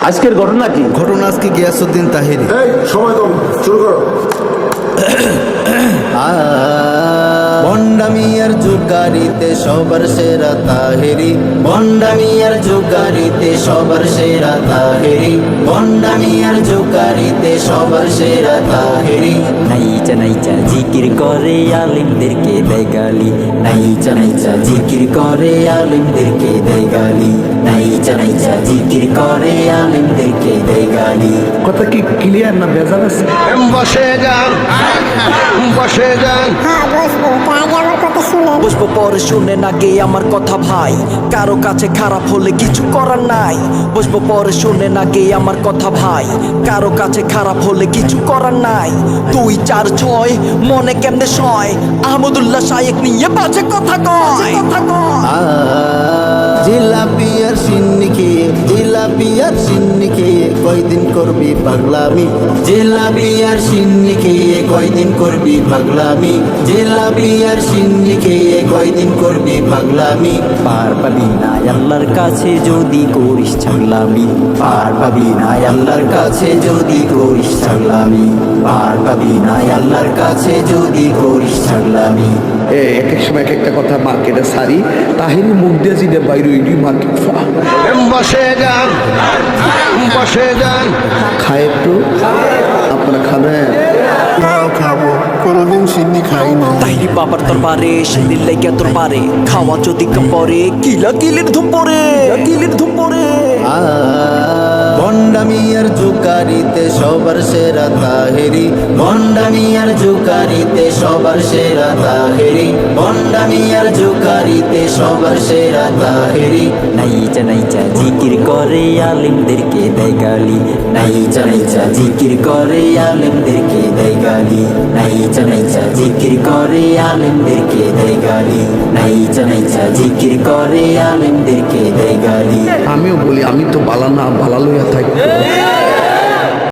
আজকের ঘটনা কি? ঘটনা আজকে গিয়াসুদ্দিন তাহিরি। এই সময় কম শুরু করো। বন্ডামিয়ার যুগারিতে সবার সেরা তাহেরি। বন্ডামিয়ার যুগারিতে সবার সেরা তাহেরি। বন্ডামিয়ার যুগারিতে সবার সেরা তাহেরি। নাইচা নাইচা জিকির করে আলিমদেরকে দেয় গালি। নাইচা নাইচা জিকির করে আলিমদেরকে দেয় গালি। নাইচা নাইচা জিকির করে আলিমদেরকে দেয় গালি কথা কি ক্লিয়ার না ভেজাল আছে? বসে যান। বসে যান। হ্যাঁ বসবো। পরে শুনে না গে আমার কথা ভাই। কারও কাছে খারাপ হলে কিছু করার নাই। বসবো পরে শুনে না গে আমার কথা ভাই। কারও কাছে খারাপ হলে কিছু করার নাই। দুই চার ছয় মনে কেমনে সয়? আহমদুল্লাহ শায়েক নিয়ে বাজে কথা কয়। কথা কয় জিলাপিয়ার সিন্নিকে জিলাপিয়ার সিন্নিকে কয়দিন করবি পাগলামি? জিলাপিয়ার সিন্নিকে কয়দিন করবি পাগলামি? জিলাপিয়ার সিন্নিকে কয়দিন করবি পাগলামি? পার পাবি না আল্লাহর কাছে যদি করিস ছাগলামি। পার পাবি না আল্লাহর কাছে যদি করিস ছাগলামি। পার পাবি না আল্লাহর কাছে যদি করিস এক এক সময় এক একটা কথা মার্কেটে সারি তাহিনী মুখ দিয়ে জিদে বাইরে ইডি মার্কেট বসে যান বসে যান। খায় একটু আপনারা খাবেন। খাব কোনোদিন সিন্নি খাই না। তাইরি বাবার সেদিন লেগে তোর পারে খাওয়া যদি কম পরে কিলা কিলির ধুম পরে কিলির জুকারিতে সবার সেরা তাহেরি বন্ডামিয়ার জুকারিতে সবার সেরা তাহেরি বন্ডামিয়ার জুকারিতে সবার সেরা তাহেরি। নাইচা নাইচা জিকির করে আলিমদেরকে দেয় গালি। নাইচা নাইচা জিকির করে আলিমদেরকে দেয় গালি। নাইচা নাইচা জিকির করে আলিমদেরকে দেয় গালি। নাইচা নাইচা জিকির করে আলিমদেরকে দেয় গালি। আমিও বলি আমি তো বালা না বালা লইয়া থাকি